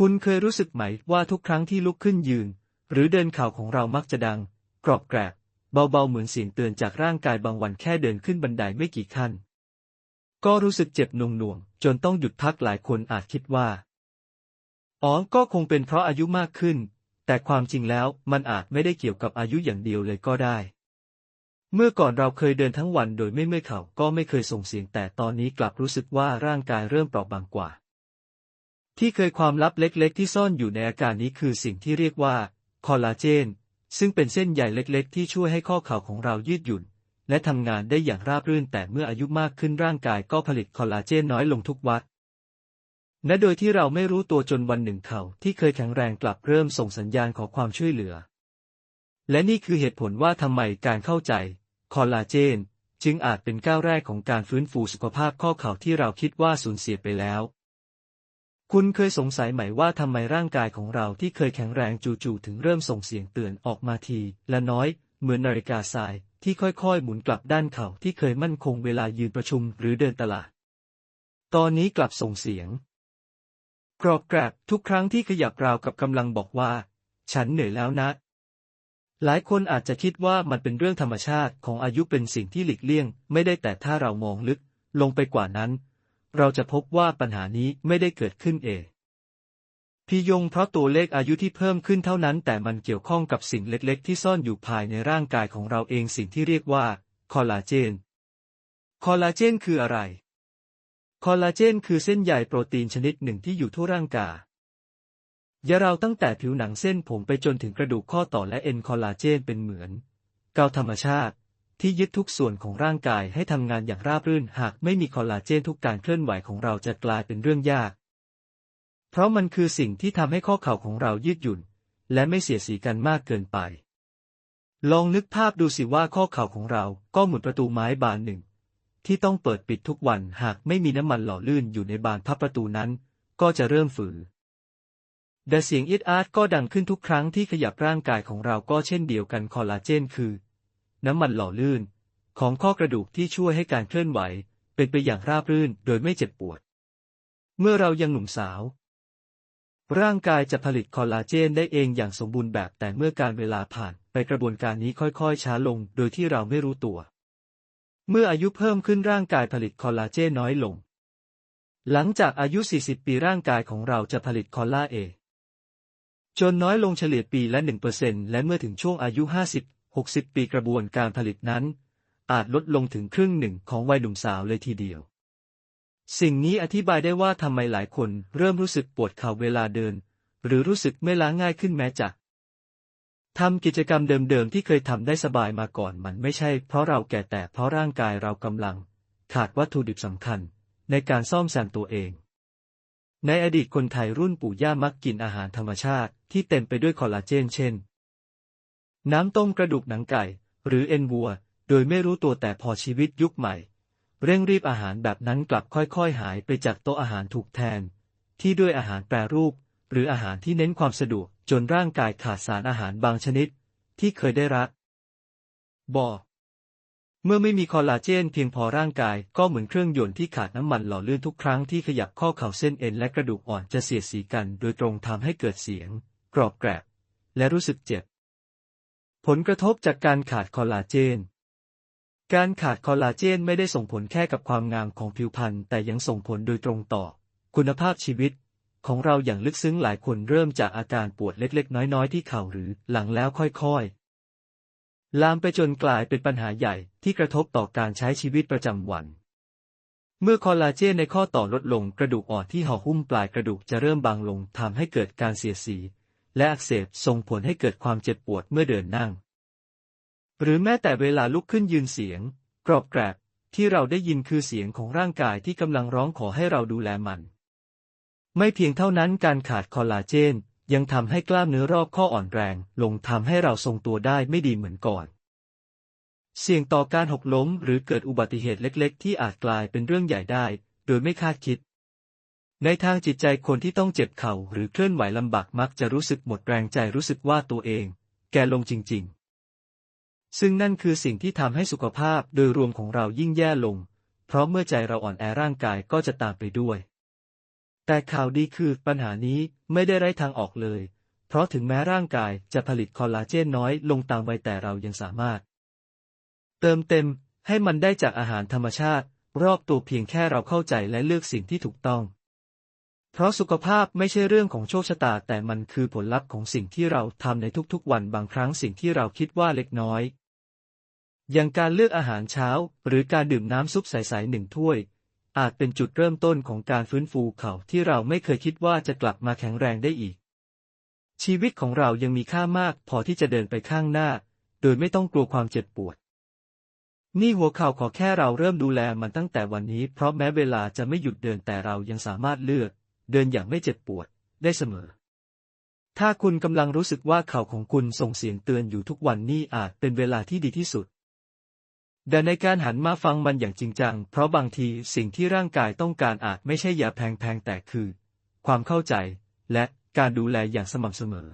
คุณเคยรู้สึกไหมว่าทุกครั้งที่ลุกขึ้นยืน หรือเดินเข่าของเรามักจะดัง กรอบแกรบเบาๆเหมือนเสียงเตือนจากร่างกายบางวันแค่เดินขึ้นบันไดไม่กี่ขั้น ก็รู้สึกเจ็บหน่วงๆจนต้องหยุดพักหลายคนอาจคิดว่าอ๋อก็คงเป็นเพราะอายุมากขึ้น แต่ความจริงแล้วมันอาจไม่ได้เกี่ยวกับอายุอย่างเดียวเลยก็ได้ เมื่อก่อนเราเคยเดินทั้งวันโดยไม่เมื่อยเข่าก็ไม่เคยส่งเสียงแต่ตอนนี้กลับรู้สึกว่าร่างกายเริ่มเปราะบางกว่า ที่เคยความลับเล็กๆ ที่ซ่อนอยู่ในอาการนี้คือสิ่งที่เรียกว่า คอลลาเจน ซึ่งเป็นเส้นใยเล็กๆ ที่ช่วยให้ข้อเข่าของเรายืดหยุ่น และทำงานได้อย่างราบรื่นแต่เมื่ออายุมากขึ้นร่างกายก็ผลิตคอลลาเจนน้อยลงทุกวัดและโดยที่เราไม่รู้ตัวจนวันหนึ่งเขาที่เคยแข็งแรงกลับเริ่มส่งสัญญาณขอความช่วยเหลือ และนี่คือเหตุผลว่าทำไมการเข้าใจ คอลลาเจน จึงอาจเป็นก้าวแรกของการฟื้นฟูสุขภาพข้อเข่าที่เราคิดว่าสูญเสียไปแล้ว คุณเคยสงสัยไหมว่าทำไมร่างกายของเราที่เคยแข็งแรงจู่ๆถึงเริ่มส่งเสียงเตือนออกมาที ละน้อยเหมือนนาฬิกาทรายที่ค่อยๆ หมุนกลับด้านเข่าที่เคยมั่นคงเวลายืนประชุมหรือเดินตลาด ตอนนี้กลับส่งเสียง กรอบแกรบทุกครั้งที่ขยับราวกับกำลังบอกว่า ฉันเหนื่อยแล้วนะ หลายคนอาจจะคิดว่ามันเป็นเรื่องธรรมชาติของอายุเป็นสิ่งที่หลีกเลี่ยง ไม่ได้แต่ถ้าเรามองลึก ลงไปกว่านั้น เราจะพบว่าปัญหานี้ไม่ได้เกิดขึ้นเองพี่ยงเพราะตัวเลขอายุที่เพิ่มขึ้นเท่านั้น แต่มันเกี่ยวข้องกับสิ่งเล็กๆ ที่ซ่อนอยู่ภายในร่างกายของเราเองสิ่งที่เรียกว่าคอลลาเจน คอลลาเจนคืออะไร คอลลาเจนคือเส้นใยโปรตีนชนิดหนึ่งที่อยู่ทั่วร่างกายยาเราตั้งแต่ผิวหนังเส้นผมไปจนถึงกระดูกข้อต่อและเอ็นคอลลาเจนเป็นเหมือนกาวธรรมชาติ ที่ยึดทุกส่วนของร่างกายให้ทำงานอย่างราบรื่น หากไม่มีคอลลาเจนทุกการเคลื่อนไหวของเราจะกลายเป็นเรื่องยาก เพราะมันคือสิ่งที่ทำให้ข้อเข่าของเรายืดหยุ่น และไม่เสียสีกันมากเกินไป ลองนึกภาพดูสิว่าข้อเข่าของเราก็เหมือนประตูไม้บานหนึ่ง ที่ต้องเปิดปิดทุกวันหากไม่มีน้ำมันหล่อลื่นอยู่ในบานพับประตูนั้น ก็จะเริ่มฝืนแต่เสียงอิดอาร์ตก็ดังขึ้นทุกครั้งที่ขยับร่างกายของเราก็เช่นเดียวกันคอลลาเจนคือ น้ำมันหล่อลื่น ของข้อกระดูกที่ช่วยให้การเคลื่อนไหว เป็นไปอย่างราบรื่นโดยไม่เจ็บปวด เมื่อเรายังหนุ่มสาว ร่างกายจะผลิตคอลลาเจนได้เองอย่างสมบูรณ์แบบแต่เมื่อการเวลาผ่านไปกระบวนการนี้ค่อยๆ ช้าลงโดยที่เราไม่รู้ตัว เมื่ออายุเพิ่มขึ้นร่างกายผลิตคอลลาเจนน้อยลง หลังจากอายุ 40 ปีร่างกายของเราจะผลิตคอลลาเอจนน้อยลงเฉลี่ยปีละ1%และเมื่อถึงช่วงอายุ 50 60 ปีกระบวนการผลิตนั้น อาจลดลงถึงครึ่งหนึ่งของวัยหนุ่มสาวเลยทีเดียว สิ่งนี้อธิบายได้ว่าทำไมหลายคนเริ่มรู้สึกปวดเข่าเวลาเดิน หรือรู้สึกไม่ล้าง่ายขึ้นแม้จะทำกิจกรรมเดิมๆที่เคยทำได้สบายมาก่อนมันไม่ใช่เพราะเราแก่แต่เพราะร่างกายเรากำลัง ขาดวัตถุดิบสำคัญ ในการซ่อมแซมตัวเอง ในอดีตคนไทยรุ่นปู่ย่ามักกินอาหารธรรมชาติที่เต็มไปด้วยคอลลาเจนเช่น น้ำต้มกระดูกหนังไก่ หรือเอ็นวัว โดยไม่รู้ตัวแต่พอชีวิตยุคใหม่ เร่งรีบอาหารแบบนั้นกลับค่อยๆ หายไปจากโต๊ะอาหารถูกแทน ที่ด้วยอาหารแปรรูป หรืออาหารที่เน้นความสะดวกจนร่างกายขาดสารอาหารบางชนิด ที่เคยได้รับบอเมื่อไม่มีคอลลาเจนเพียงพอร่างกายก็เหมือนเครื่องยนต์ที่ขาดน้ำมันหล่อลื่นทุกครั้งที่ขยับข้อเข่าเส้นเอ็นและกระดูกอ่อนจะเสียดสีกัน โดยตรงทำให้เกิดเสียง กรอบแกรบ และรู้สึกเจ็บ ผลกระทบจากการขาดคอลลาเจน การขาดคอลลาเจนไม่ได้ส่งผลแค่กับความงามของผิวพรรณแต่ยังส่งผลโดยตรงต่อ คุณภาพชีวิต ของเราอย่างลึกซึ้งหลายคนเริ่มจากอาการปวดเล็กๆ น้อยๆ ที่เข่าหรือหลังแล้วค่อยๆ ลามไปจนกลายเป็นปัญหาใหญ่ที่กระทบต่อการใช้ชีวิตประจำวัน เมื่อคอลลาเจนในข้อต่อลดลงกระดูกอ่อนที่ห่อหุ้มปลายกระดูกจะเริ่มบางลงทำให้เกิดการเสียสี และอักเสบส่งผลให้เกิดความเจ็บปวดเมื่อเดินนั่ง หรือแม้แต่เวลาลุกขึ้นยืนเสียง กรอบแกรบที่เราได้ยินคือเสียงของร่างกายที่กำลังร้องขอให้เราดูแลมัน ไม่เพียงเท่านั้นการขาดคอลลาเจนยังทำให้กล้ามเนื้อรอบข้ออ่อนแรง ลงทำให้เราทรงตัวได้ไม่ดีเหมือนก่อน เสี่ยงต่อการหกล้มหรือเกิดอุบัติเหตุเล็ก ๆ ที่อาจกลายเป็นเรื่องใหญ่ได้ โดยไม่คาดคิด ในทางจิตใจคนที่ต้องเจ็บเข่าหรือเคลื่อนไหวลำบากมักจะรู้สึกหมดแรงใจรู้สึกว่าตัวเอง แก่ลงจริง ๆ ซึ่งนั่นคือสิ่งที่ทำให้สุขภาพโดยรวมของเรายิ่งแย่ลง เพราะเมื่อใจเราอ่อนแอร่างกายก็จะตามไปด้วย แต่ข่าวดีคือปัญหานี้ไม่ได้ไร้ทางออกเลย เพราะถึงแม้ร่างกายจะผลิตคอลลาเจนน้อยลงตามวัยแต่เรายังสามารถ เติมเต็มให้มันได้จากอาหารธรรมชาติ รอบตัวเพียงแค่เราเข้าใจและเลือกสิ่งที่ถูกต้อง เพราะสุขภาพไม่ใช่เรื่องของโชคชะตา แต่มันคือผลลัพธ์ของสิ่งที่เราทำในทุกๆ วันบางครั้งสิ่งที่เราคิดว่าเล็กน้อย อย่างการเลือกอาหารเช้า หรือการดื่มน้ำซุปใสๆหนึ่งถ้วย อาจเป็นจุดเริ่มต้นของการฟื้นฟูเข่าที่เราไม่เคยคิดว่าจะกลับมาแข็งแรงได้อีก ชีวิตของเรายังมีค่ามากพอที่จะเดินไปข้างหน้า โดยไม่ต้องกลัวความเจ็บปวดนี่หัวเข่าขอแค่เราเริ่มดูแลมันตั้งแต่วันนี้ เพราะแม้เวลาจะไม่หยุดเดินแต่เรายังสามารถเลือก เดินอย่างไม่เจ็บปวด ได้เสมอ ถ้าคุณกำลังรู้สึกว่าเข่าของคุณส่งเสียงเตือนอยู่ทุกวันนี่อาจเป็นเวลาที่ดีที่สุดแต่ในการหันมาฟังมันอย่างจริงจัง เพราะบางทีสิ่งที่ร่างกายต้องการอาจไม่ใช่ยาแพงๆแต่คือ ความเข้าใจ และการดูแลอย่างสม่ำเสมอ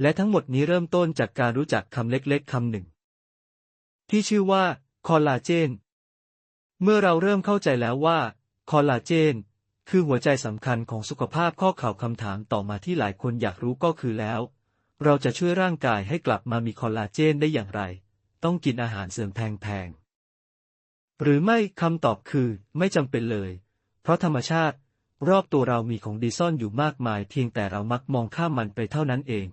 และทั้งหมดนี้เริ่มต้นจากการรู้จักคำเล็กๆคำหนึ่ง ที่ชื่อว่า คอลลาเจน เมื่อเราเริ่มเข้าใจแล้วว่า คอลลาเจน คือหัวใจสำคัญของสุขภาพข้อเข่าคำถามต่อมาที่หลายคนอยากรู้ก็คือแล้ว เราจะช่วยร่างกายให้กลับมามีคอลลาเจนได้อย่างไร ต้องกินอาหารเสริมแพงๆ หรือไม่คำตอบคือไม่จำเป็นเลย เพราะธรรมชาติ รอบตัวเรามีของดีซ่อนอยู่มากมาย เพียงแต่เรามักมองข้ามมันไปเท่านั้นเอง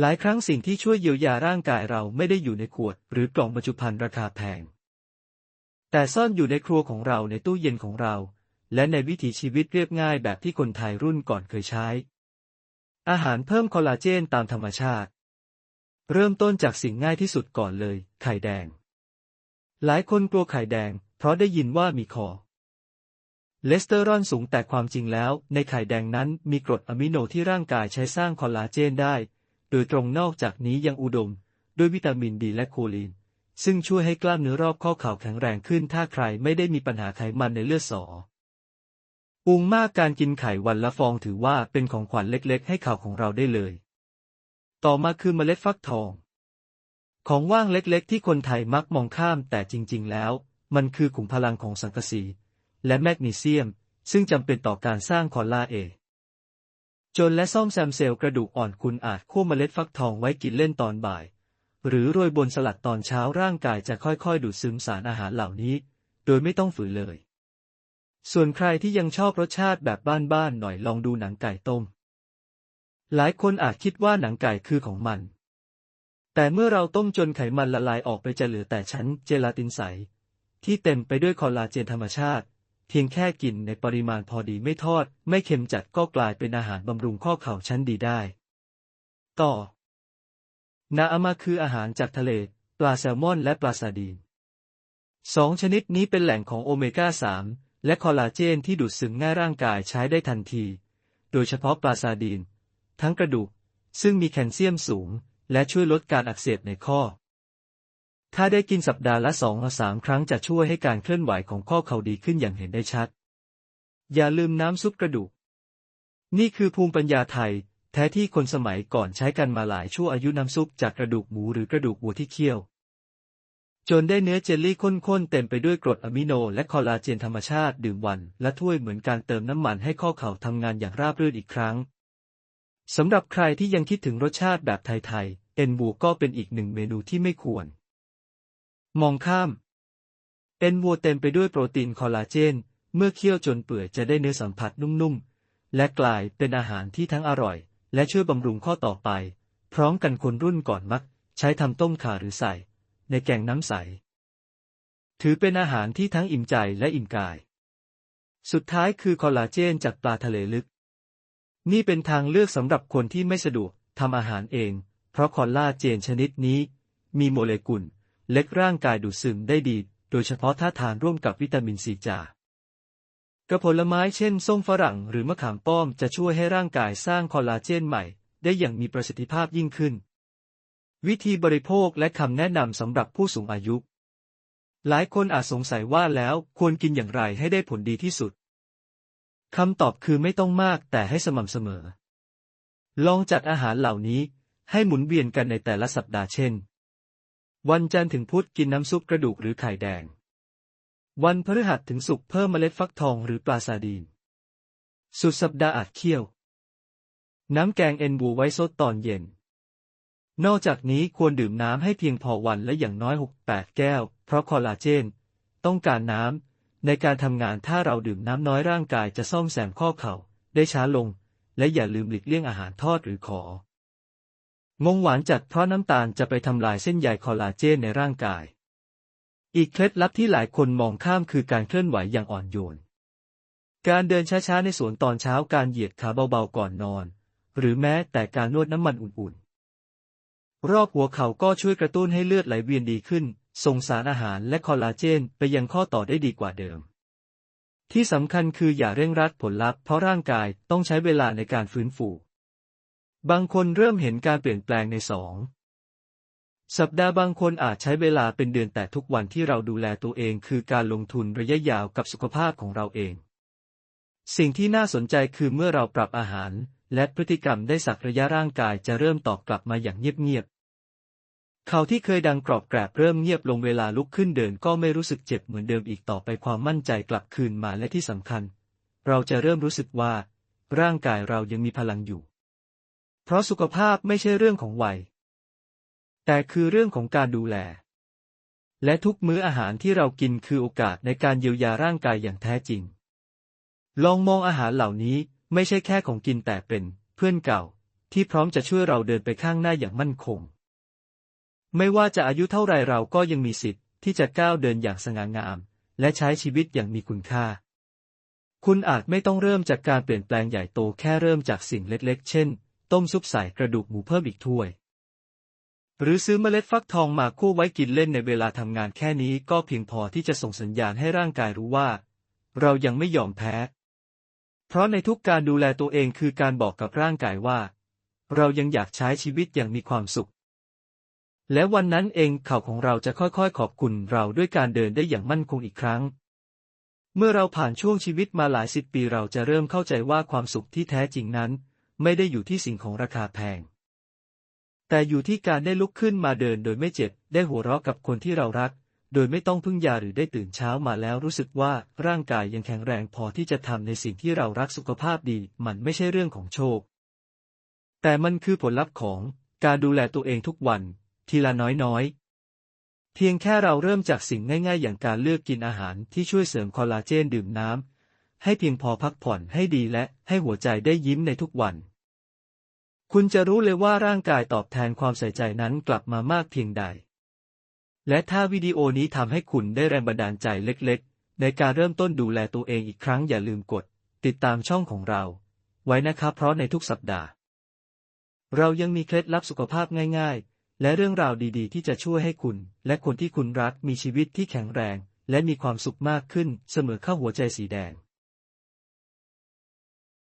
หลายครั้งสิ่งที่ช่วยเยียวยาร่างกายเราไม่ได้อยู่ในขวด หรือกล่องบรรจุภัณฑ์ราคาแพง แต่ซ่อนอยู่ในครัวของเราในตู้เย็นของเรา และในวิถีชีวิตเรียบง่ายแบบที่คนไทยรุ่นก่อนเคยใช้ อาหารเพิ่มคอลลาเจนตามธรรมชาติ เริ่มต้นจากสิ่งง่ายที่สุดก่อนเลย ไข่แดง หลายคนกลัวไข่แดง เพราะได้ยินว่ามีคอเลสเตอรอลสูงแต่ความจริงแล้ว ในไข่แดงนั้นมีกรดอะมิโนที่ร่างกายใช้สร้างคอลลาเจนได้ โดยตรงนอกจากนี้ยังอุดม ด้วยวิตามินดีและโคลีน ซึ่งช่วยให้กล้ามเนื้อรอบข้อเข่าแข็งแรงขึ้น ถ้าใครไม่ได้มีปัญหาไขมันในเลือดสอ อุงมากการกินไข่วันละฟองถือว่าเป็นของขวัญเล็กๆ ให้ข่าวของเราได้เลย ต่อมาคือเมล็ดฟักทอง ของว่างเล็กๆ ที่คนไทยมักมองข้ามแต่จริง ๆ แล้ว มันคือขุมพลังของสังกะสี และแมกนีเซียม ซึ่งจำเป็นต่อการสร้างคอลลาเอจนและซ่อมแซมเซลล์กระดูกอ่อนคุณอาจคั่วเมล็ดฟักทองไว้กินเล่นตอนบ่าย หรือโรยบนสลัดตอนเช้าร่างกายจะค่อยๆ ดูดซึมสารอาหารเหล่านี้ โดยไม่ต้องฝืนเลย ส่วนใครที่ยังชอบรสชาติแบบบ้านๆหน่อยลองดูหนังไก่ต้ม หลายคนอาจคิดว่าหนังไก่คือของมัน แต่เมื่อเราต้มจนไขมันละลายออกไปจะเหลือแต่ชั้นเจลาตินใส ที่เต็มไปด้วยคอลลาเจนธรรมชาติ เพียงแค่กินในปริมาณพอดีไม่ทอด ไม่เค็มจัดก็กลายเป็นอาหารบำรุงข้อเข่าชั้นดีได้ ต่อ นาอามาคืออาหารจากทะเล ปลาแซลมอนและปลาซาดีนสองชนิดนี้เป็นแหล่งของโอเมก้า 3 และคอลลาเจนที่ดูดซึมง่ายร่างกายใช้ได้ทันที โดยเฉพาะปลาซาดีน ทั้งกระดูก ซึ่งมีแคลเซียมสูง และช่วยลดการอักเสบในข้อ ถ้าได้กินสัปดาห์ละสองหรือสามครั้งจะช่วยให้การเคลื่อนไหวของข้อเข่าดีขึ้นอย่างเห็นได้ชัด อย่าลืมน้ำซุปกระดูก นี่คือภูมิปัญญาไทย แท้ที่คนสมัยก่อนใช้กันมาหลายชั่วอายุน้ำซุปจากกระดูกหมูหรือกระดูกวัวที่เคี่ยว จนได้เนื้อเจลลี่ข้นๆเต็มไปด้วยกรดอะมิโนและคอลลาเจนธรรมชาติดื่มวันละถ้วยเหมือนการเติมน้ำมันให้ข้อเข่าทำงานอย่างราบรื่นอีกครั้งสำหรับใครที่ยังคิดถึงรสชาติแบบไทยๆเอ็นวัวก็เป็นอีกหนึ่งเมนูที่ไม่ควร มองข้าม เอ็นวัวเต็มไปด้วยโปรตีนคอลลาเจน เมื่อเคี่ยวจนเปื่อยจะได้เนื้อสัมผัสนุ่มๆ และกลายเป็นอาหารที่ทั้งอร่อย และช่วยบำรุงข้อต่อไป พร้อมกันคนรุ่นก่อนมัก ใช้ทำต้มข่าหรือใส่ ในแกงน้ำใส ถือเป็นอาหารที่ทั้งอิ่มใจและอิ่มกาย สุดท้ายคือคอลลาเจนจากปลาทะเลลึก นี่เป็นทางเลือกสำหรับคนที่ไม่สะดวกทำอาหารเอง เพราะคอลลาเจนชนิดนี้ มีโมเลกุลเล็กร่างกายดูดซึมได้ดี โดยเฉพาะถ้าทานร่วมกับวิตามินซีจากกระผลไม้เช่นส้มฝรั่งหรือมะขามป้อมจะช่วยให้ร่างกายสร้างคอลลาเจนใหม่ ได้อย่างมีประสิทธิภาพยิ่งขึ้น วิธีบริโภคและคำแนะนำสำหรับผู้สูงอายุ หลายคนอาจสงสัยว่าแล้วควรกินอย่างไรให้ได้ผลดีที่สุด คำตอบคือไม่ต้องมากแต่ให้สม่ำเสมอ ลองจัดอาหารเหล่านี้ให้หมุนเวียนกันในแต่ละสัปดาห์เช่น วันจันทร์ถึงพุธกินน้ำซุปกระดูกหรือไข่แดง วันพฤหัสถึงศุกร์เพิ่มเมล็ดฟักทองหรือปลาซาดีน สุดสัปดาห์อาจเคี่ยว น้ำแกงเอ็นบูไว้ซดตอนเย็น นอกจากนี้ควรดื่มน้ำให้เพียงพอวันและอย่างน้อย 6-8 แก้ว เพราะคอลลาเจน ต้องการน้ำในการทำงานถ้าเราดื่มน้ำน้อยร่างกายจะซ่อมแซมข้อเข่าได้ช้าลง และอย่าลืมหลีกเลี่ยงอาหารทอดหรือของงหวานจัดเพราะน้ำตาลจะไปทำลายเส้นใยคอลลาเจนในร่างกาย อีกเคล็ดลับที่หลายคนมองข้ามคือการเคลื่อนไหวอย่างอ่อนโยน การเดินช้าๆในสวนตอนเช้าการเหยียดขาเบาๆก่อนนอน หรือแม้แต่การนวดน้ำมันอุ่นๆ รอบหัวเข่าก็ช่วยกระตุ้นให้เลือดไหลเวียนดีขึ้น ส่งสารอาหารและคอลลาเจนไปยังข้อต่อได้ดีกว่าเดิม ที่สำคัญคืออย่าเร่งรัดผลลัพธ์เพราะร่างกายต้องใช้เวลาในการฟื้นฟู บางคนเริ่มเห็นการเปลี่ยนแปลงในสองสัปดาห์บางคนอาจใช้เวลาเป็นเดือนแต่ทุกวันที่เราดูแลตัวเองคือการลงทุนระยะยาวกับสุขภาพของเราเอง สิ่งที่น่าสนใจคือเมื่อเราปรับอาหาร และพฤติกรรมได้สักระยะร่างกายจะเริ่มตอบกลับมาอย่างเงียบๆ เขาที่เคยดังกรอบแกรบเริ่มเงียบลงเวลาลุกขึ้นเดินก็ไม่รู้สึกเจ็บเหมือนเดิมอีกต่อไปความมั่นใจกลับคืนมาและที่สำคัญ เราจะเริ่มรู้สึกว่า ร่างกายเรายังมีพลังอยู่ เพราะสุขภาพไม่ใช่เรื่องของวัย แต่คือเรื่องของการดูแล และทุกมื้ออาหารที่เรากินคือโอกาสในการเยียวยาร่างกายอย่างแท้จริง ลองมองอาหารเหล่านี้ไม่ใช่แค่ของกินแต่เป็น เพื่อนเก่า ที่พร้อมจะช่วยเราเดินไปข้างหน้าอย่างมั่นคง ไม่ว่าจะอายุเท่าไรเราก็ยังมีสิทธิ์ที่จะก้าวเดินอย่างสง่างาม และใช้ชีวิตอย่างมีคุณค่า คุณอาจไม่ต้องเริ่มจากการเปลี่ยนแปลงใหญ่โตแค่เริ่มจากสิ่งเล็กๆ เช่น ต้มซุปใส่กระดูกหมูเพิ่มอีกถ้วย หรือซื้อเมล็ดฟักทองมาคั่วไว้กินเล่นในเวลาทำงานแค่นี้ก็เพียงพอที่จะส่งสัญญาณให้ร่างกายรู้ว่า เรายังไม่ยอมแพ้ เพราะในทุกการดูแลตัวเองคือการบอกกับร่างกายว่า เรายังอยากใช้ชีวิตอย่างมีความสุข และวันนั้นเองเข่าของเราจะค่อยๆ ขอบคุณเราด้วยการเดินได้อย่างมั่นคงอีกครั้ง เมื่อเราผ่านช่วงชีวิตมาหลายสิบปีเราจะเริ่มเข้าใจว่าความสุขที่แท้จริงนั้น ไม่ได้อยู่ที่สิ่งของราคาแพง แต่อยู่ที่การได้ลุกขึ้นมาเดินโดยไม่เจ็บ ได้หัวเราะกับคนที่เรารัก โดยไม่ต้องพึ่งยาหรือได้ตื่นเช้ามาแล้วรู้สึกว่าร่างกายยังแข็งแรงพอที่จะทำในสิ่งที่เรารักสุขภาพดี มันไม่ใช่เรื่องของโชค แต่มันคือผลลัพธ์ของการดูแลตัวเองทุกวัน ทีละน้อยๆ เพียงแค่เราเริ่มจากสิ่งง่ายๆ อย่างการเลือกกินอาหารที่ช่วยเสริมคอลลาเจนดื่มน้ำให้เพียงพอพักผ่อนให้ดีและให้หัวใจได้ยิ้มในทุกวัน คุณจะรู้เลยว่าร่างกายตอบแทนความใส่ใจนั้นกลับมามากเพียงใด และถ้าวิดีโอนี้ทำให้คุณได้แรงบันดาลใจเล็กๆ ในการเริ่มต้นดูแลตัวเองอีกครั้งอย่าลืมกด ติดตามช่องของเรา ไว้นะครับเพราะในทุกสัปดาห์ เรายังมีเคล็ดลับสุขภาพง่ายๆ และเรื่องราวดีๆ ที่จะช่วยให้คุณ และคนที่คุณรักมีชีวิตที่แข็งแรง และมีความสุขมากขึ้นเสมอเข้าหัวใจสีแดง